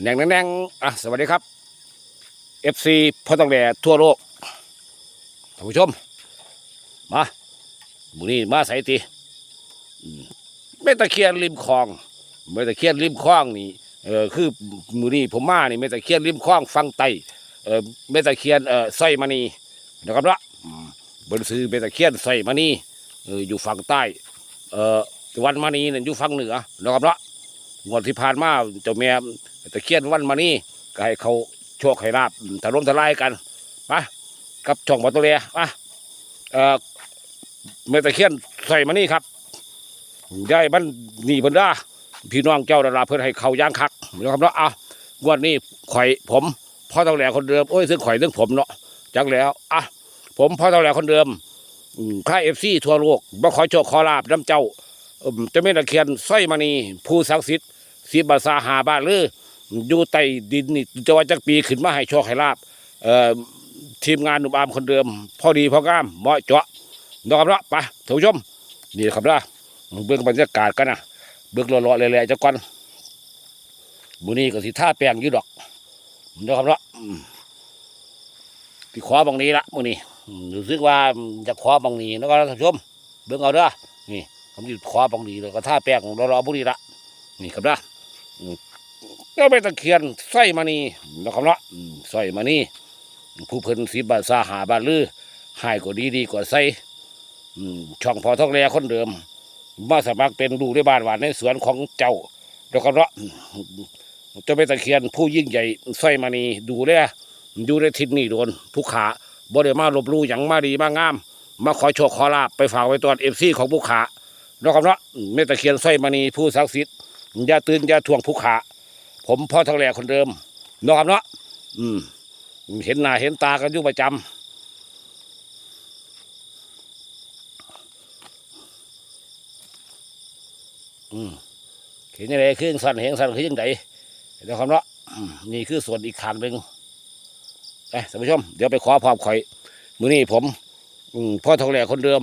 แหน่งแนงอะสวัสดีครับ FC พ่อต้องแหล่ทั่วโลกท่านผู้ชม มาหมูนี่มาใส่ตีอืมไม่ตะเคียนริมคลองไม่ตะเคียนริมคลองนี่เออคือมูนี่ผมมานี่ไม่ตะเคียนริมคลองฟังไตเออไม่ตะเคียนเออสร้อยมณีนะครับละอืมบนซื้อไม่ตะเคียนสร้อยมณีเอออยู่ฝั่งใต้เออวันมาณีเนี่ยอยู่ฝั่งเหนือนะครับละงวดที่ผ่านมาเจ้าแม่ ตะเคียนวันมณีก็ให้เขาโชคให้ลาบถล่มทลายกันไปกับช่องบัตเตอร์เลียมาเอ่อแม่ตะเคียนใส่มานี่ครับยายมันนี่เพิ่นด้าพี่น้องเจ้าดาราเพิ่นให้เขาย่างคักนะครับเนาะอะวดนี้ข่อยผมพ่อตาแหล่คนเดิมโอ้ยซึ่งข่อยซึ่งผมเนาะจักแล้วอะผมพ่อตาแหล่คนเดิมค่ายเอฟซีทั่วโลกบ่ขอโชคขอลาบน้ำเจ้าจะไม่ตะเคียนสร้อยมณีผู้ศักดิ์สิทธิ์สีบาษาหาบ้านหรือ อยู่ใต้ดินนี่จะว่าจักปีขึ้นมาให้โชคให้ลาบเอ่อทีมงานหนุ่มอามคนเดิมพอดีพองามเหมาะเจาะนะครับเนาะไปท่านผู้ชมนี่ครับละเบื้องบรรยากาศกันนะเบื้องรอๆเลยๆจะก่อนบุนี้ก็สิท่าแปลงยู่ดอกนะครับเนาะที่ขอบางนี้ละมือนี้รู้สึกว่าจะขอบางนี้แล้วก็ท่านผู้ชมเบิ่งเอาเด้อนี่ผมจะขอบางนี้แล้วก็ท่าแป้งรอๆพวกนี้ละนี่ครับนะ อืมก็ไปตะเคียนสร้อยมานีนะครับเนาะอืมสร้อยมานีผู้เพิ่นสีบาทสาหาบาทลือหายก็ดีดีกว่าใส่ช่องพอทองแลคนเดิม มาสมัครเป็นลูกในบ้านหวานในสวนของเจ้าแล้วก็เนาะเจะไปตะเคียนผู้ยิ่งใหญ่สร้อยมานีดูแลอยู่ในทิศนี้โดนผู้ขาบ่ได้มาลบลู่หยังมาดีมางาม มาขอโชคขอลาบไปฝากไว้ตอนเอฟซีของผู้ขานะครับเนาะเมตตะเคียนสร้อยมณีผู้ศักดิ์สิทธิ์อย่าตื่นอย่าทวงผู้ขา ผมพ่อทองแหลคนเดิมนะครับเนาะอืม เห็นหน้าเห็นตากันอยู่ประจำอืมเห็นยังไงคือยังสั่นเห็นสั่นคือยังไงนะครับเนาะนี่คือส่วนอีกขางหนึ่งไปท่านผู้ชม เดี๋ยวไปขอพร้อมข่อย มือนี้ผมอืมพ่อทองแหล่คนเดิม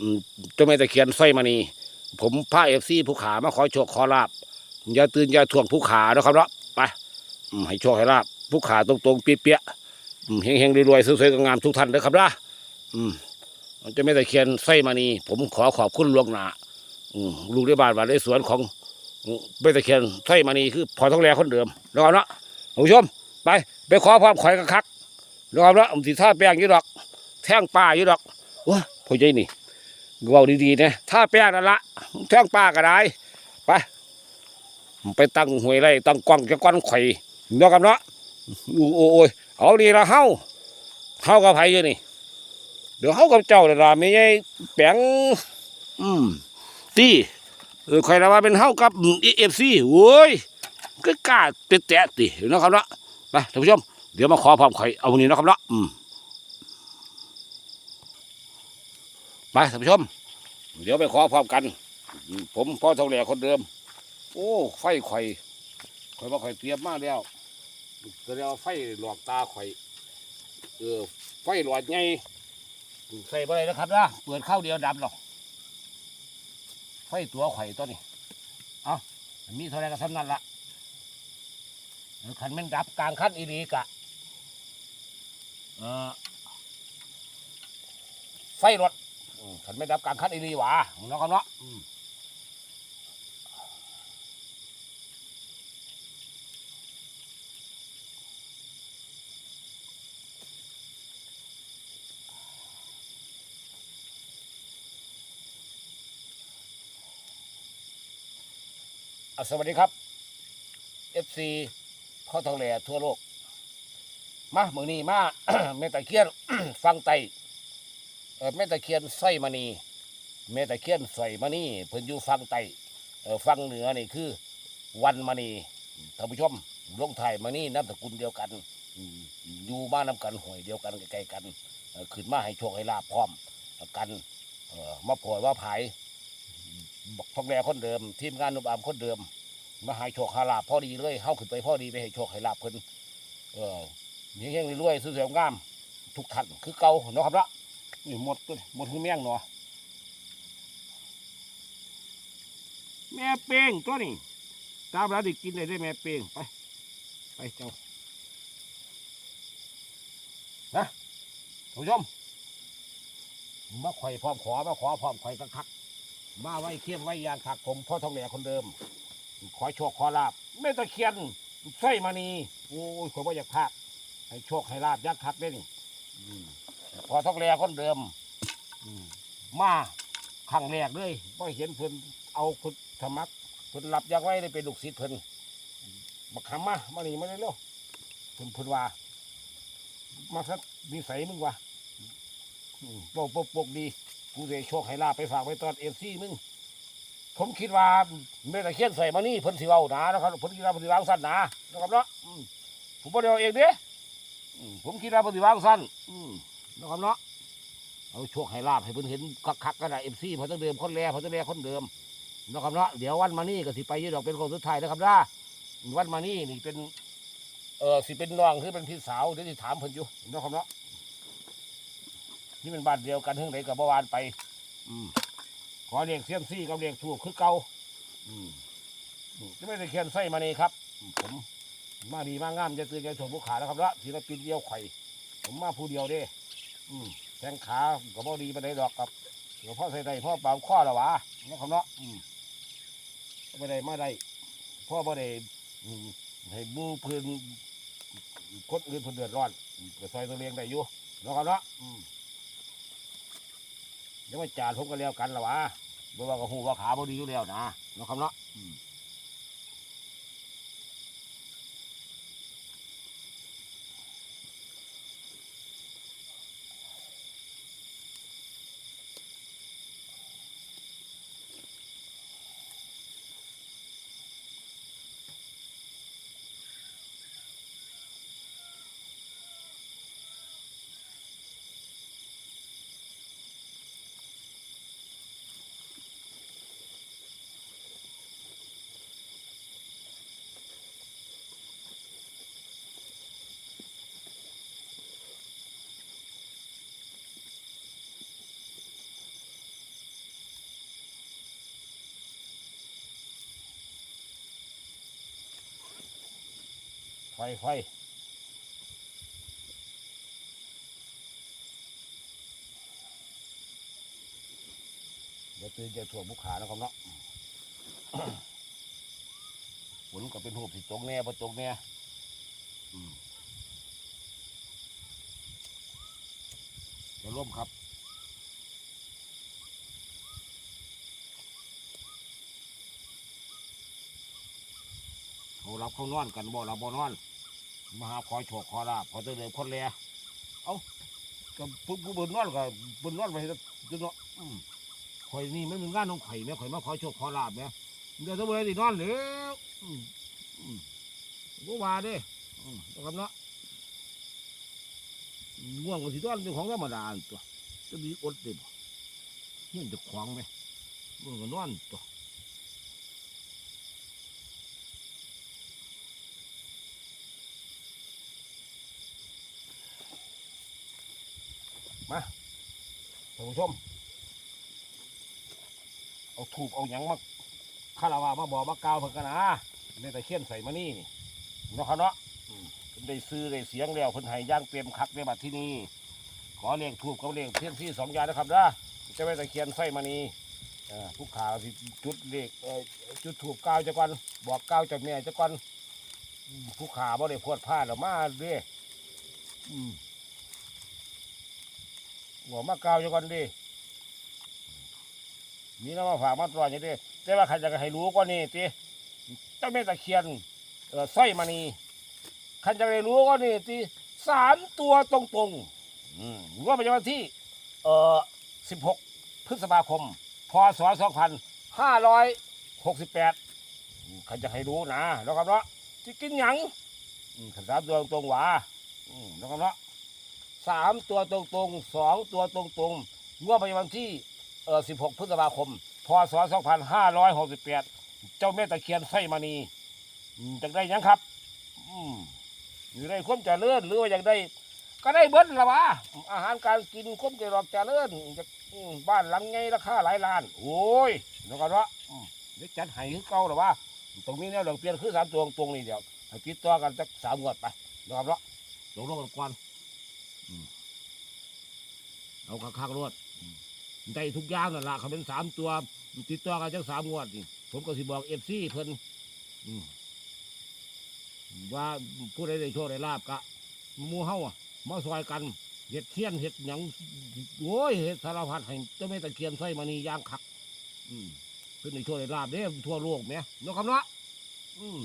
อืมเจ้าแม่ตะเคียนสร้อยมณีผมพาเอฟซีผู้ขามาขอโชคขอลาบ อย่าตื่นอย่าทวงผู้ขาเนาะครับเนาะไปให้โชคให้ลาบผู้ขาตรงๆเปี้ยๆอืมเฮงๆรวยๆสวยๆงามทุกท่านนะครับนะอืมเจ้าแม่ตะเคียนสร้อยมณีผมขอขอบคุณหลวงหนาอืมลูกในบ้านบ้านในสวนของอืมแม่ตะเคียนสร้อยมณีคือพ่อทองแหล่คนเดิมเนาะครับเนาะผู้ชมไปไปขอความข่อยกันคักนะครับแล้วผมสิท่าแป้งยู่ดอก แท่งป้ายู่ดอกว้าพ่อใหญ่นี่เว่าดีๆนะท่าแป้งนั่นละแท่งป้าก็ได้ ไปตั้งหวยไรตั้งกว้างจะก้อนไข่เนาะครับเนาะโอ้โอ้ยเอาดีละเฮาเฮากับไผอยู่นี่ เดี๋ยวเฮากับเจ้าเดี๋ยวละไม่ใช่แป้งอืมตีเออใครละว่าเป็นเฮากับเอฟซีโว้ยก็กล้าเตะแตะติเนาะครับเนาะไปท่านผู้ชมเดี๋ยวมาขอพร้อมข่เอาวันนี้เนาะครับเนาะอืมไปท่านผู้ชม เดี๋ยวไปขอพร้อมกัน ผมพ่อทองแหล่คนเดิม โอ้ไฟข่อยข่อยมาข่อยเตรียมมาแล้วก็เรียกว่าไฟหลอกตาข่อย เออ ไฟหลอดไงใส่ไปเลยนะครับนะเปิดเข้าเดียวดับหรอกไฟตัวข่อยตัวนี้ เอามีเท่าไรก็ทำนั่นละขันแมันดับกลางคันอีรีกะเออไฟรถขันไม่ดับกลางคันอีรีหวะเนาะครับเนาะ สวัสดีครับ FC ข้อทองแหล่ทั่วโลก มาเมือนี้มาแม่ตะเคียน ฟังไตเออแม่ตะเคียนสร้อยมณีแม่ตะเคียนสร้อยมณีเพิ่นอยู่ฟังไตเออฟังเหนือนี่คือ วันมณีท่านผู้ชมลงไทยมาณีน้ำตระกุลเดียวกันอยู่บ้านน้ำกันห่วยเดียวกันใกล้ๆกันขึ้นมาให้โชคให้ลาบพร้อมกันมาโผล่ว่าผาย บอกทองแหล่คนเดิม ทีมงานนุ่มอามคนเดิม มาให้โชคหาลาบพอดีเลยเข้าขึ้นไปพอดีไปให้โชคให้ลาบเพิ่นเออมีเฮงรวยๆสวยๆงาม ทุกท่านคือเก่าเนาะครับละนี่หมดหมดคือแมงเนาะแม่เป้งตัวนี้ตามร้านด้กินได้ได้แม่เป้งไปไปเจ้าท่านผู้ชมมาข่อยพร้อมขอมาขอพร้อมข่อยกัคัก มาไว้เคียงไว้ยางคักผมพ่อทองแหล่คนเดิม ขอโชคขอลาบไม่ตะเคียนสร้อยมานีโอ้ยผมว่าอยากพากให้โชคให้ลาบยักษ์คักเด้นี่พอทองแหล่คนเดิมมาครั้งแรกเลยพอเห็นเพิ่นเอาพุทธมักเพิ่นรับยักษ์ไว้ได้เป็นลูกศิษย์เพิ่นบักคำมามานี่มาเลยเร็วเพิ่นเพิ่นว่ามาสักนิสัยมึงวะปกโปกโปกดี กูจะโชคให้ลาบไปฝากไว้ตอนเอฟซีมึง ผมคิดว่าเมื่อตะเคียนใส่มานี่เพิ่นสิเว้าหนานะครับเพิ่นคิดว่าเพิ่นสิวางสั้นหนานะครับเนาะอืมผมบ่ได้เอาเองเด้อืมผมคิดว่าเพิ่นสิวางสั้นอืมนะครับเนาะเอาโชคให้ลาบให้เพิ่นเห็นคักๆกันนะเอฟซีเพอตั้งเดิมคนแรเพอตั้งแรคนเดิมนะครับเนาะเดี๋ยววันมานี่ก็สิไปยืดดอกเป็นคนสุดท้ายนะครับนะวันมานี่นี่เป็นเออสิเป็นน้องคือเป็นพี่สาวเดี๋ยวสิถามเพิ่นอยู่นะครับเนาะ นี่เป็นบ้านเดียวกันเพิ่งไหนกับเมื่อวานไป อืมขอเรียกเซียมซี่กับเรียกถูกคือเก่าอืมอืมจะไม่ได้เขียนไส้มานี่ครับอืมผมมาดีมากงามจะตื่นใจถูกผู้ขานะครับละศิลปินเดียวไข่ผมมาผู้เดียวเด้อืมแข้งขาก็บ่ดีไปได้ดอกครับเดี๋ยวพ่อใส่ได้พ่อเปล่าข้อละวะนะครับเนาะอืมไม่ได้มาได้พ่อบ่ได้อืมให้บูพื้นคนอื่นเพิ่นเดือดร้อนก็ซอยตัวเองได้อยู่เนาะครับเนาะอืม เดี๋ยวมาจานผมก็แล้วกันละวะบ่ว่าก็หูว่าขาบ่ดีอยู่แล้วนะน้องคำเนาะ อืมไฟไฟเดี๋ยวตื่นจะถ่วงบุกขานะครับเนาะฝนก็เป็นหูสิตกแน่พอตกแน่จะร่มครับเขารับเขานอนกันบ่เราบ่นอน มาหาขอโชคขอลาบขอเจริญคนแลเอ้าก็ผู้ผู้บนนอนก็บนนอนไปจนเนาะอืมข่อยนี่ไม่มีงานน้องไข่แม่ข่อยมาขอโชคขอลาบแม่เดี๋ยวจะบ่ได้สินอนแล้วอืมอืมบ่ว่าเด้อืมนะครับเนาะง่วงก็สินอนเป็นของธรรมดาตัวจะมีอดเด้บ่เงี้ยจะขวางไหมมันก็นอนตัว ท่านผู้ชม เอาถูกเอาหยังมาคาราวามาบอกมากล่าวเพิ่นกันนะในตะเคียนใส่มานี่นี่เนาะครับเนาะอืมเพิ่นได้ซื้อได้เสียงแล้วเพิ่นให้ย่างเตรียมคักในบัดที่นี่ขอเลี้ยงถูกกับเลี้ยงเทียนที่สองอย่างนะครับนะจะไม่ตะเคียนใส่มานี่เอ่อผู้ขาสิจุดเลขเอ่อจุดถูกก้าวจะก่อนบอกก้าวจากแม่จะก่อนอืมผู้ขาบ่ได้พวดพลาดหรอกมาเด้อืม หัวมะกาวอยู่ก่อนดิมีน้ำมาฝากมาตรวจอย่างนี้แต่ว่าใครจะให้รู้ก็นี่ติเจ้าแม่ตะเคียนเออสร้อยมณีใครจะให้รู้ก็นี่ติสามตัวตรงๆอืมงวดประจำวันที่ เอ่อสิบหกพฤษภาคม พศสองพันห้าร้อยหกสิบแปดใครจะให้รู้นะแล้วครับเนาะจะกินหยังขันสามตัวตรงๆหวาแล้วครับเนาะ สามตัวตรงๆสองตัวตรงๆงวดประจำวันที่เอ่อสิบหกพฤษภาคม พศสองพันห้าร้อยหกสิบแปดเจ้าแม่ตะเคียนไส้มณีอืมจะได้ยังครับอืมหรือได้ความเจริญหรือว่าอยากได้ ก็ได้เบิ้ลละวะอาหารการกินความเจริญเจริญจะอืมบ้านหลังไงราคาหลายล้าน โอ้ยแล้วก็ว่าเดี๋ยวจัดให้คือเก่าหรอวะตรงนี้เนี่ยเราเปลี่ยนคือสามตัวตรงนี่เดี๋ยวให้ติดต่อกันสักสามงวดไปนะครับเนาะลงลงกันก่อน เอาคักๆรวดอืมได้ทุกอย่างนั่นละเขาเป็นสามตัว ติดต่อกันจักสามงวดนี่ผมก็สิบอกเอฟซีเพิ่นอืมว่าผู้ใดได้โชคได้ลาบกะมูเฮาอะมาซอยกันเห็ดเทียนเห็ดหยังโอ้ยเห็ดสารพัดให้เจ้าแม่ตะเคียนใส่มานี่ย่างคัก อืมเพิ่นได้โชคได้ลาบเด้ทั่วโลกแหมเนาะครับเนาะอืม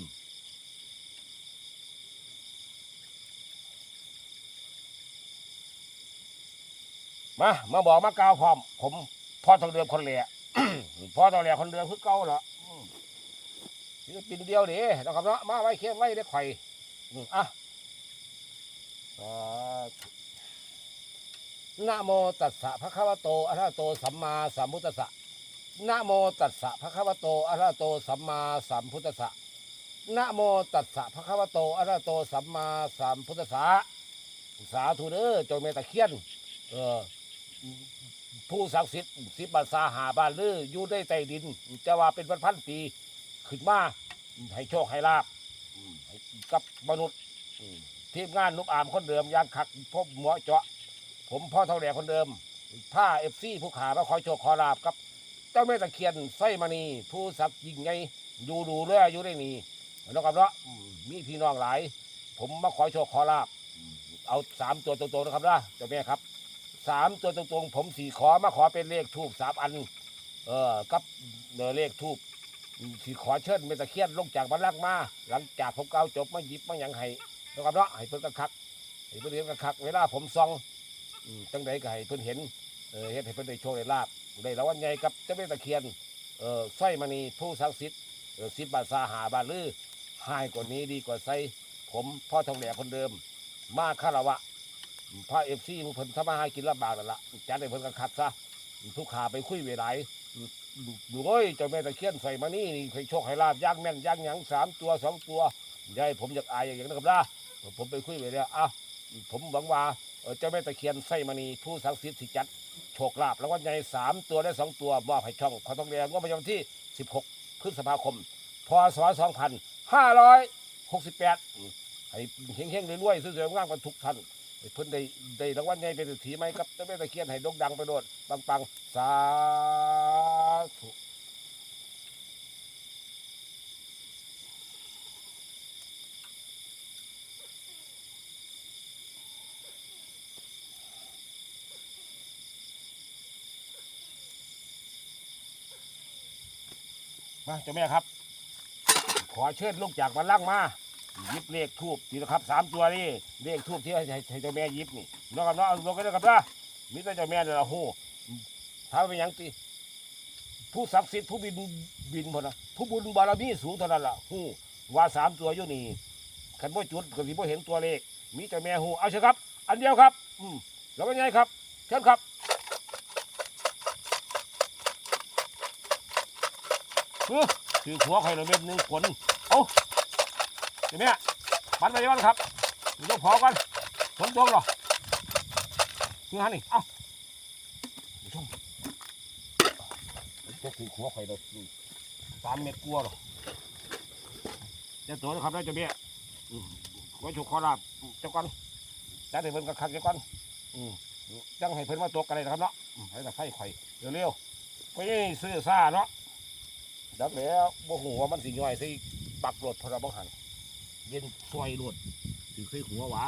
มามาบอกมากล่าวพร้อม ผมพ่อทองเดือคนเหล่พ่อทองเหล่คนเดือคือเก่าเหรออืมนี่กินเดียวด้นะครับเนาะมาไว้เคียงไว้ได้ไข่อะนะโมตัสสะภะคะวะโตอะระหะโตสัมมาสัมพุทธัสสะนะโมตัสสะภะคะวะโตอะระหะโตสัมมาสัมพุทธัสสะนะโมตัสสะภะคะวะโตอะระหะโตสัมมาสัมพุทธัสสะสาธุเด้อจ้าแม่ตะเคียนเออ ผู้ศักดิ์สิทธิ์สิบบาษาหาบานลืออยู่ได้ใต้ดิน จะว่าเป็นพันพันๆปี ขึ้นมาให้โชคให้ลาบให้กับมนุษย์อืมทีมงานนุกอามคนเดิมยางคักพบหมอเจาะ ผมพ่อเท่าแหล่คนเดิมผ้าเอฟซีผู้ขามาคอยโชคขอลาบครับ เจ้าแม่ตะเคียนไส้มณีผู้ศักดิ์ยิ่งใหญ่ดูดูเรื่อยอยู่ได้นี่แล้วกับเนาะอืมมีพี่น้องหลาย ผมมาขอโชคขอลาบ เอาสามตัวตรงๆนะครับนะเจ้าแม่ครับ สามตัวตรงๆ ผมสี่ขอมาขอเป็นเลขทูบสามอัน เออกับเนเลขทูบสี่ขอเชิญแม่ตะเคียนลงจากบัลลังก์มา หลังจากผมเก่าจบมาหยิบมาหยังให้นะครับเนาะให้เพิ่นกระคักให้เพิ่นเห็นกระคัก เวลาผมซองอืมจังใดก็ให้เพิ่นเห็นเออเฮ็ดให้เพิ่นได้โชคได้ลาบได้รางวัลใหญ่กับเจ้าแม่ตะเคียนเอ่อสร้อยมณีผู้ศักดิ์สิทธิ์สิบบาทสาหาบาทลือหายกว่านี้ดีกว่าไซผมพ่อทองแหลคนเดิม มาคารวะ พระเอฟซีผู้เพิ่นทำมาหากินลำบากนั่นละจัดให้เพิ่นกันคัดซะทุกขาไปคุยเวไลดูโอ้ยเจ้าแม่ตะเคียนใส่มานี่นี่ให้โชคให้ลาบย่างแม่นย่างหยังสามตัวสองตัวยายผมอยากอายอย่างนั้นครับนะผมไปคุยไปแล้วอะผมหวังว่าเจ้าแม่ตะเคียนใส่มานี่ผู้ศักดิ์สิทธิ์สิจัดโชคลาภรางวัลใหญ่สามตัวได้สองตัวมอบให้ช่องขอต้องแดงว่าประจำที่สิบหกพฤษภาคม พศสองพันห้าร้อยหกสิบแปดให้เฮงๆรวยๆสวยๆงามกันทุกท่าน เพิ่นได้ได้รางวัลใหญ่เป็นถีไหมครับเจ้าแม่ตะเคียนให้โด่งดังไปโดดปังๆสาธุมาเจ้าแม่ครับ ขอเชิญลูกจากบัลลังมา ยิบเลขทูบนี่นะครับสามตัวนี่เลขทูบที่ให้ให้ให้เจ้าแม่ยิบนี่น้องกับน้องเอาลงกันเลยครับนะมีแต่เจ้าแม่เนี่ยละโหถ้าเป็นหยังตีผู้ศักดิ์สิทธิ์ผู้บินบินพอนะผู้บุญบารมีสูงเท่านั้นล่ะหูว่าสามตัวอยู่นี่ขันบ่จุดก็สิบ่เห็นตัวเลข มีเจ้าแม่หูเอาเชิญครับ อันเดียวครับ อืมแล้วเป็นไงครับเชิญครับเฮ้ยคือหัวไข่ละเม็ดหนึ่งผลเอา เดี๋ยวแม่ปันไปก่อนครับยวพอก่อนฝนตกหรอคือฮันนี่เอาผู้ชมจะคือหัวไข่ละสามเม็ดกลัวหรอจะตัวนะครับได้จะเบี้ยไว้ถูกคอลาบเจ้าก่อนจัดให้เพิ่นกระคักเจ้าก่อนจังให้เพิ่นมาตกกันเลยนะครับเนาะให้แต่ไฟไข่เร็วๆไม่ได้ซื้อซ่าเนาะดักแล้วบ่หัวมันสิย่อยใส่ปักรถพระบังหัน เย็นซอยรถถือเคยหัวหวา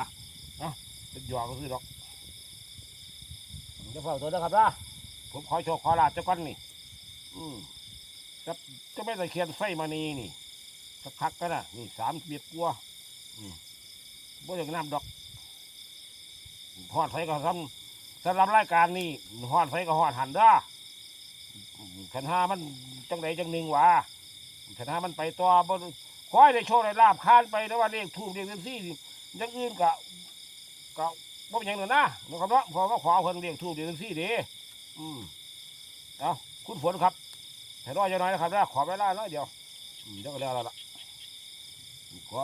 เนาะเป็นหยอกก็คือดอกจะเฝ้าตัวนะครับนะผมขอโชว์ขอลาเจ้าก้อนนี่ อืมจะจะไม่ตะเคียนไฟมานีนี่สักพักกันนะนี่สามเบียดกลัว อืมบ่อย่างน้ำดอกหอดไฟก็ทำสำหรับรายการนี้หอดไฟก็หอดหันเด้อขันห้ามันจังใดจังหนึ่งวะขันห้ามันไปต่อบ่ ขอให้ได้โชคได้ลาบคานไปแล้วว่าเลขทูบเลขเงินซี่นี่ยังอื่นกะกะบ่เป็นหยังหรอกนะนะครับเนาะพอก็ขอเอาเพิ่นเลขทูบเลขเงินซี่เด้อืมเอาคุณฝนครับให้รอจะน้อยนะครับนะขอเวลาน้อยเดียวอืมเดี๋ยวก็แล้วแล้วล่ะขอ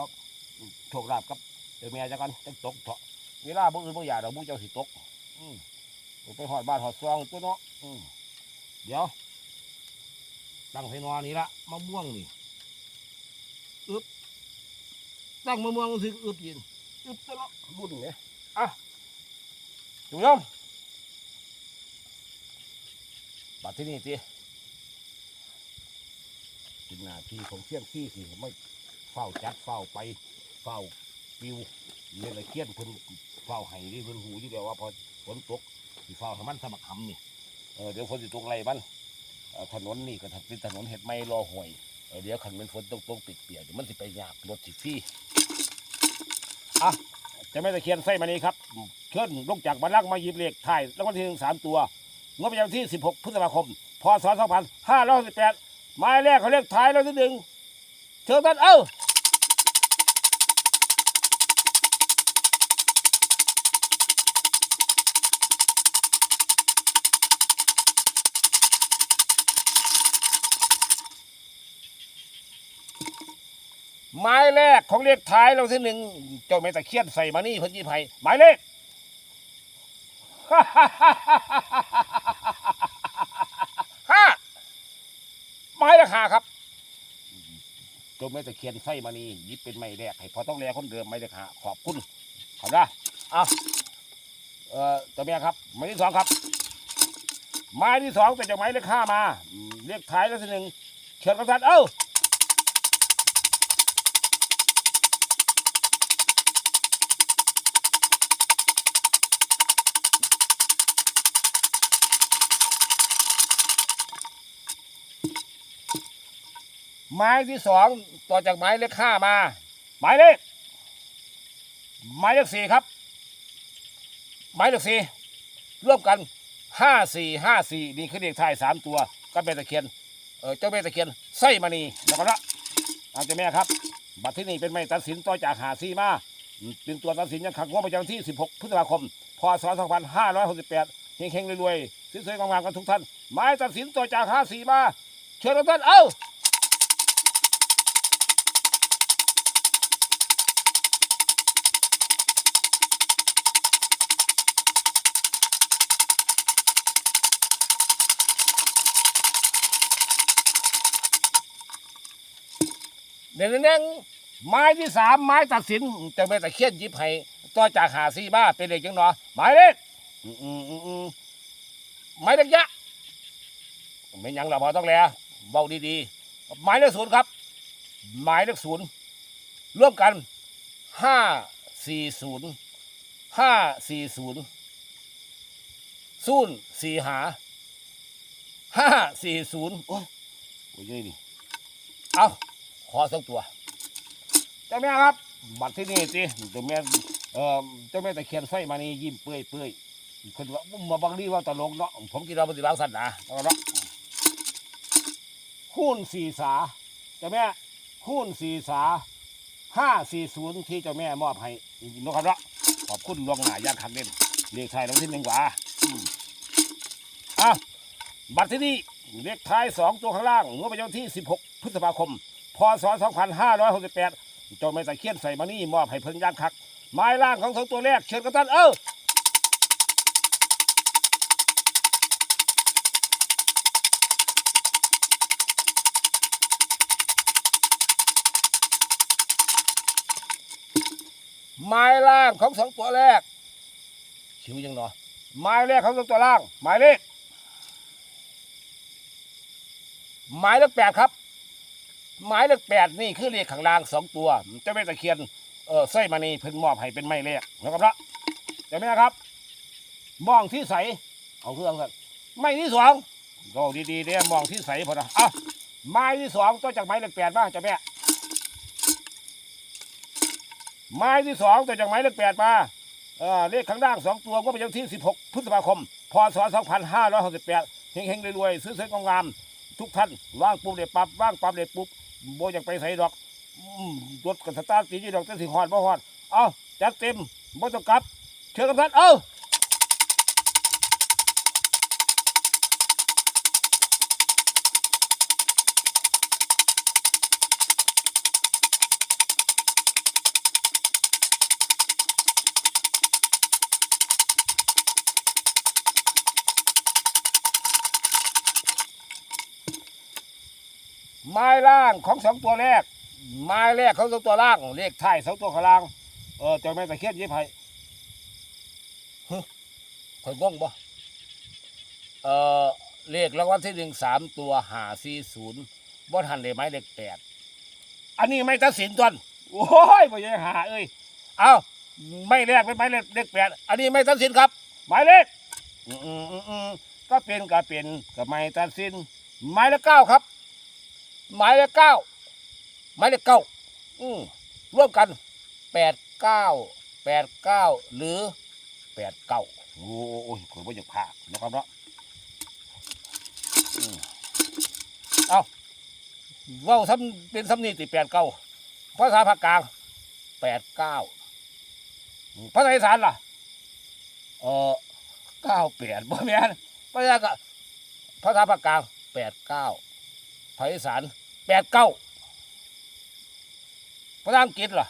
โชคลาภกับเดี๋ยวแม่จะกันจังตกเถาะเวลาบ่อื่นบ่อยากดอกบ่เจ้าสิตก อืมไปหอดบ้านหอดซองตัวเนาะอืมเดี๋ยวตั้งไฟนอนนี่ละมะม่วงนี่ อึบตั้งมะม่วงสึกอึบยินอึบตลอดบุญเนี่ยอะทุกผู้ชมบัดที่นี่ทีเป็นหน้าที่ของเที่ยงที่ที่ไม่เฝ้าจัดเฝ้าไปเฝ้าปิวเนี่ยลยเครียดเพิ่นเฝ้าให้ที่เพิ่นหูอยู่เดียวว่าพอฝนตกสิเฝ้าให้มันสมัครคำนี่เออเดี๋ยวฝนสิตกไรมันถนนนี่ก็เป็นถนนเห็ดไม่รอห่วย เดี๋ยวขันเป็นฝนตกตกปิดเปียกเดี๋ยวมันสิไปยากรถสิฟี่อะจะไม่ตะเคียนไส้มานี้ครับเชิญลงจากบันลังก์มาหยิบเหล็กถ่ายรางวัลที่หนึ่งสามตัวงบประจำที่ 16 พฤษภาคม พศ 2568หมายแรกเขาเรียกท้ายรางวัลที่หนึ่งเชิญท่านเอ้า หมายแรกของเลขท้ายเราที่หนึ่งเจ้าแม่ตะเคียนใส่มานี่เพิ่นยี่ไผ่หมายเลขห้าไม้ราคาครับเจ้าแม่ตะเคียนไส้มานี่ยิบเป็นไม้แรกให้พอต้องแลคนเดิมไม้ราคาขอบคุณขอบนะเอาเอ่อเจ้าแม่ครับไม้ที่สองครับ ไม้ที่สองเป็นจากไม้เลขห้ามาเลขท้ายแล้วทีหนึ่งเชิญกับท่านเอ้า ไม้ที่สองต่อจากไม้เลขห้ามา หมายเลขหมายเลขสี่ครับ หมายเลขสี่ร่วมกันห้าสี่ห้าสี่นี่คือเลขท้ายสามตัวก็เป็นตะเคียนเออเจ้าแม่ตะเคียนไส้มณีแล้วก็ละเอาเจ้าแม่ครับ บัตรที่นี่เป็นไม้ตัดสินต่อจากหาซีมาเป็นตัวตัดสินยังขังงวดประจำวันที่ 16 พฤษภาคม พศ 2568เฮงๆรวยๆสวยๆงามๆกันทุกท่านไม้ตัดสินต่อจากหาซีมาเชิญทุกท่านเอ้า เด่นเน่งไม้ที่สามไม้ตัดสินจะไม่ตะเคียนหยิบให้ต่อจากหาซีบ้าเป็นเด็กจังหนอหมายเลขอืมอืมอืมอืมไม้เล็กยะไม่หยังเราพอต้องแลเบาดีๆหมายเลขศูนย์ครับ หมายเลขศูนย์ร่วมกันห้าสี่ศูนย์ห้าสี่ศูนย์ศูนย์สี่หาห้าสี่ศูนย์โอ้ยโอ้ยเยอะดิเอาขอสักตัว เจ้าแม่ครับบัตรที่นี่สิเจ้าแม่เอ่อเจ้าแม่ตะเคียนไฟมานี่ยิ้มเปื่อยเปื่อยคนว่ามาบังดีว่าตลกเนาะผมคิดว่าปฏิบัติสัตว์นะเอาเนาะหุ้นสี่สาเจ้าแม่หุ้นสี่สาห้าสี่ศูนย์ที่เจ้าแม่มอบให้นกครับเนาะขอบคุณลวงหน้าย่างขันเล่นเลขไทายรางวัลที่หนึ่งหว่าอืมอะบัตรที่นี่เลขท้ายสองตัวข้างล่างงวดประจำวันที่16พฤษภาคม พศ 2568เจ้าแม่ตะเคียนใส่มานี่มอบให้เพิ่งยานคักไม้ล่างของสองตัวแรกเชิญกับท่านเอ้าไม้ล่างของสองตัวแรก ชิวยังเนาะไม้แรกของสองตัวล่าง หมายเลขหมายเลขแปดครับ หมายเลขแปดนี่คือเลขข้างล่างสองตัวเจ้าแม่ตะเคียนเออสร้อยมานีเพิ่นมอบให้เป็นไม้เลขนะครับละเจ้าแม่ครับ มองที่ใสเอาเครื่องกันไม้ที่สองก็ดีๆเนี่ยมองที่ใสพอนะอะไม้ที่สองตัวจากไม้เลขแปดบ้างเจ้าแม่ไม้ที่สองตัวจากไม้เลขแปดมาเออเลขข้างล่างสองตัวก็เป็นวันที่สิบหกพฤษภาคมพศสองพันห้าร้อยหกสิบแปดเฮงๆรวยๆซื้อๆงามๆทุกท่านว่างปุ๊บเด็ดปั๊บว่างปั๊บเด็ดปุ๊บ โบอยากไปใส่ดอกอืมรถกับสตาร์ทตีอยู่ดอกจะสิหอดบ่หอด เอาจัดเต็มบ่ต้องกลับ เชิญกับท่านเอ้า ไม้ล่างของสองตัวแรก ไม้แรกเขาสองตัวล่างเลขท้ายสองตัวข้างล่างเออเจ้าแม่ตะเคียนยิบให้ฮึข่อยงงบ่เออเลขรางวัลที่หนึ่งสามตัวหาสี่ศูนย์บ่ทันเลยไม้เลขแปดอันนี้ไม่ตัดสินตอนโอ้ยบ่ยังหาเอ้ยเอาไม่แรกเป็นไม้เลขเลขแปดอันนี้ไม่ตัดสินครับหมายเลขก็เป็นก็เป็นก็ไม่ตัดสินหมายเลขเก้าครับ หมายเลขเก้าหมายเลขเก้าอืมร่วมกันแปดเก้าแปดเก้าหรือแปดเก้าโอ้โอ้ยข่อยบ่อยากพากนะครับเนาะอืมเอาเว้าซ้ำเป็นซ้ำนี่ติแปดเก้าภาษาภาคกลางแปดเก้าภาษาอีสานล่ะเออเก้าแปดบ่แม่นภาษาก็ภาษาภาคกลางแปดเก้า ภาคอีสานแปดเก้าภาษาอังกฤษล่ะ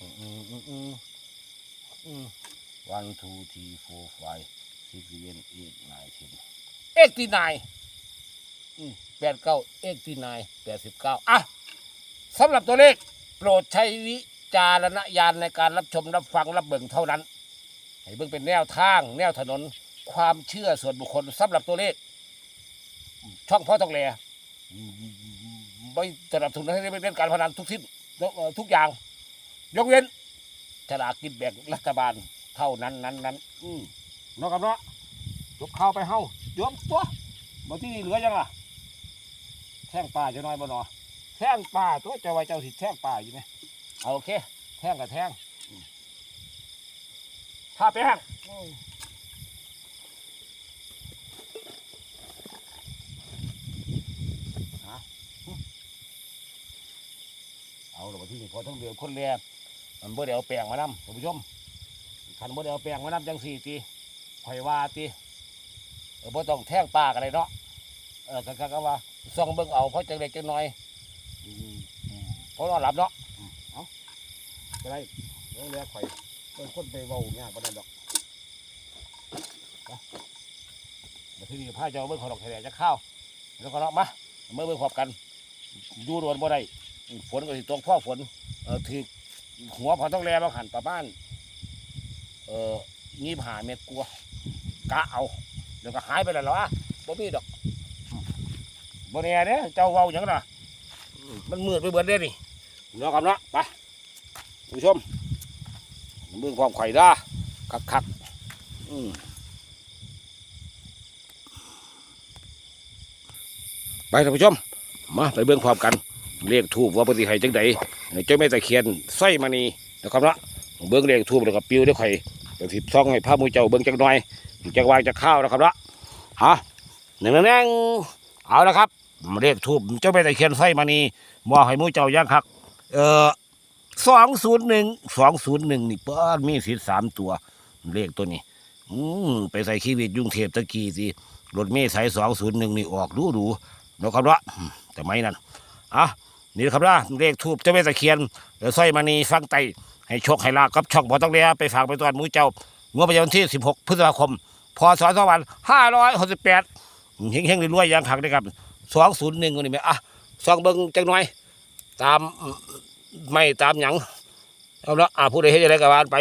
อืมอืมอืมอืมอืม one two three four five six seven eight nine ten eighty nine แปดเก้า eighty nine แปดสิบเก้าอะสำหรับตัวเลขโปรดใช้วิจารณญาณในการรับชมรับฟังรับเบิ่งเท่านั้น ให้เบิ่งเป็นแนวทาง แนวถนน ความเชื่อส่วนบุคคลสำหรับตัวเลข ช่องพ่อต้องแลไม่สนับสนุนให้เล่นการพนันทุกสิ้นทุกอย่าง ยกเว้นฉลากกินแบ่งรัฐบาลเท่านั้นนั้นนั้นอืมเนาะครับเนาะยกข้าวไปเฮายกตัวบ่ที่นี่เหลือยังล่ะแท่งป่าจะน้อยบ่หนอแท่งป่าตัวเจ้าไว้เจ้าสิแท่งป่าอยู่ไหมเอาโอเค แท่งกับแท่งถ้าแป้ง เอาละที่นี่พอทั้งเดือนคนแรกมันบ่ได้เอาแป้งมานำท่านผู้ชมคันบ่ได้เอาแป้งมานำจังสี่ตีข่อยว่าตีเออบ่ต้องแท่งปากอะไรเนาะเออก็ก็ว่าส่องเบิ่งเอาเพราะจังเล็กจังน้อยเพราะนอนหลับเนาะเอาไปได้เรื่องแรกข่อยเป็นคนไปเว้ายากปานนั้นดอกมาเดี๋ยวที่นี่พาเจ้าเบิ่งขอดอกแถลจะข้าวแล้วก็เนาะมาเมื่อเบิ่งขอบกันดูโดนบ่ได้ ฝนก็สิตกพ่อฝนเออถือหัวพอต้องแลบางหันประมาณเออยี่หาเมตรกลัวกะเอา เดี๋ยวก็หายไปแล้วเหรอวะบ่มีดอกบ่แน่เด้เจ้าเว้าหยังน่ะอืมมันมืดไปเบิดเด้นี่เนาะครับเนาะไปผู้ชมเบิ่งความไข่ด้าคักคักอืมไปท่านผู้ชม มาไปเบิ่งความกัน เลขทูบว่าปฏิไห้จังใดเจ้าแม่ตะเคียนสร้อยมณีนะครับเนาะเบิ่งเลขทูบแล้วก็ปิ้วด้อไข่เดี๋ยวสิบซองให้พระมูเจ้าเบิ่งจักหน่อยจักวางจักข้าวนะครับเนาะฮะหนึ่งแนงเอาละครับเลขทูบเจ้าแม่ตะเคียนสร้อยมณีมอให้มูเจ้าย่างคักเอ่อสองศูนย์หนึ่งสองศูนย์หนึ่งนี่เปิ้นมีสิทธิ์สามตัว เลขตัวนี้ อืมไปใส่ชีวิตยุ่งเทพตะกี้สิรถเมย์สายสองศูนย์หนึ่งนี่ออกดูดูนะครับว่าแต่ไม่นั่นอะ นี่ครับว่าเลขทูบเจ้าแม่ตะเคียนเดี๋ยวสร้อยมณีฟังไตให้โชคให้ลาบกับช่องพอต้องเลียไปฝากไปตอนมูเจ้างวดประจำวันที่สิบหกพฤษภาคม พศสองพันห้าร้อยหกสิบแปดเฮงเฮงๆรวยๆอยังขักเลยครับสองศูนย์หนึ่งนี่ไหมอะซองเบิ้งจังหน่อย ตามไม่ตามหยังเอาละอ่าผู้ใดเฮ็ดอะไรกับวานไป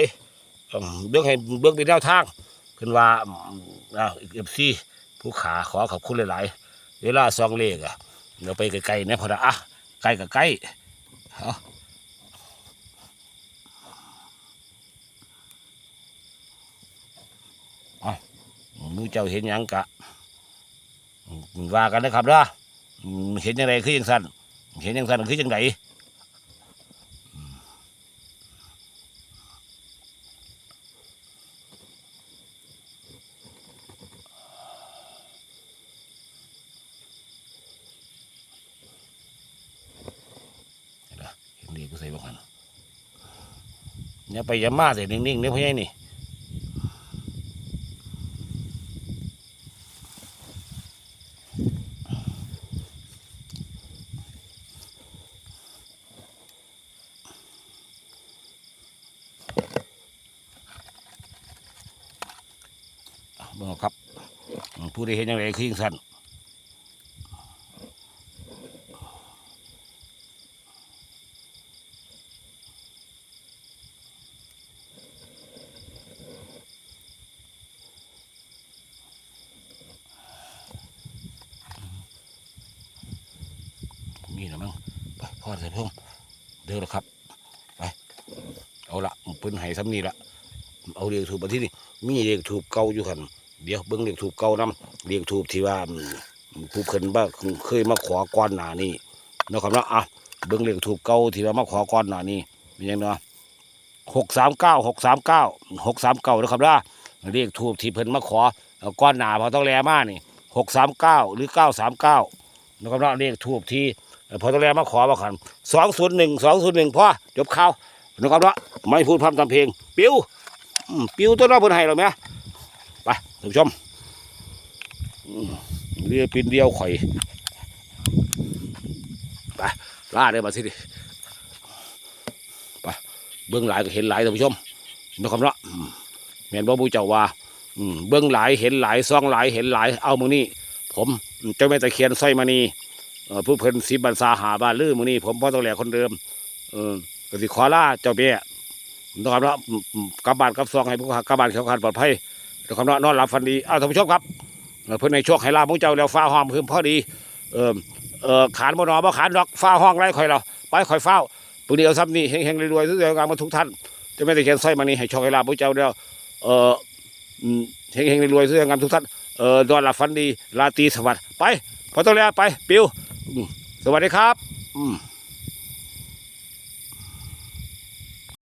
เบื้องให้เบื้องเป็นแนวทางขึ้นว่าอ่าเอฟซีผู้ขาขอขอบคุณหลาย ๆ เวลาซองเลขอะเดี๋ยวไปไกลๆนะพอดะอะ ใกล้กับใกล้เอาเอามูเจ้าเห็นยังกะว่ากันนะครับเด้อเห็นยังไงคือยังสั้นเห็นยังสั้นคือยังไง เห็นดีกูใส่บ้างนะ เนี่ยไปอยามาเสร็จนิ่งๆเนี่ยพ่อใหญ่นี่อะเบิ่งเอาครับผู้ใดเห็นยังไงคือยังสั่น พ่อท่านผู้ชมเด้อแล้วครับ ไป เอาละเพิ่นให้ซ้ำนี่ละเอาเรียกถูกมาที่นี่มีเรียกถูกเก่าอยู่คันเดี๋ยวเบิ่งเรียกถูกเก่านํเรียกถูกที่ว่าผู้เพิ่นบ่าเคยมาขอก่อนหนานี้นะครับเนาะอะเบิ่งเรียกถูกเก่าที่ว่ามาขอก่อนหนานี้เป็นยังเนาะหกสามเก้าหกสามเก้าหกสามเก้านะครับว่าเรียกถูกที่เพิ่นมาขอก้อนหนาพอต้องแลมานี่หกสามเก้าหรือเก้าสามเก้านะครับเนาะเรียกถูกที่ พอต้องแลมาขอมาขันสองศูนย์หนึ่งสองศูนย์หนึ่งพ่อจบข่าวนะครับเนาะไม่พูดพร่ำทำเพลง ปิ้วปิ้วตัวน้องเพิ่นให้เราไหมไปท่านผู้ชมเรือปินเดียวข่อยไปล่าได้มาสิดิไปเบื้องหลายก็เห็นหลายท่านผู้ชมนะครับเนาะอืมแมนบ่บูเจ้าว่าเบื้องหลายเห็นหลายซองหลายเห็นหลายเอามือนี่ผมเจ้าแม่ตะเคียนสร้อยมณี ผู้เพิ่นสิบันซาหาบ้านลือมือนี่ผมพ่อต้องแหลคนเดิม เออก็สิขอลาเจ้าแม่นะครับเนาะกลับบ้านกลับซองให้ผู้กลับบ้านเขาขันปลอดภัยนะครับเนาะนอนหลับฝันดีเอาท่านผู้ชมครับเอ่อเพิ่นในช่วงให้ลาผู้เจ้าแล้วฟ้าห้องคือพอดี เออเออขานบ่หนอบ่ขานดอกฟ้าห้องไรข่อยเราไปข่อยเฝ้าปุนี้เอาซ้ำนี่เฮงๆรวยๆทุกอย่างมาทุกท่านจะไม่ได้เขียนสร้อยมานี่ให้โชคให้ลาภพระเจ้าเดียวเอออืมเฮงๆรวยๆซื้องานทุกท่านเออนอนหลับฝันดีราตีสวัสดิ์ไปพอต้องแล้วไปปิว สวัสดีครับ อืม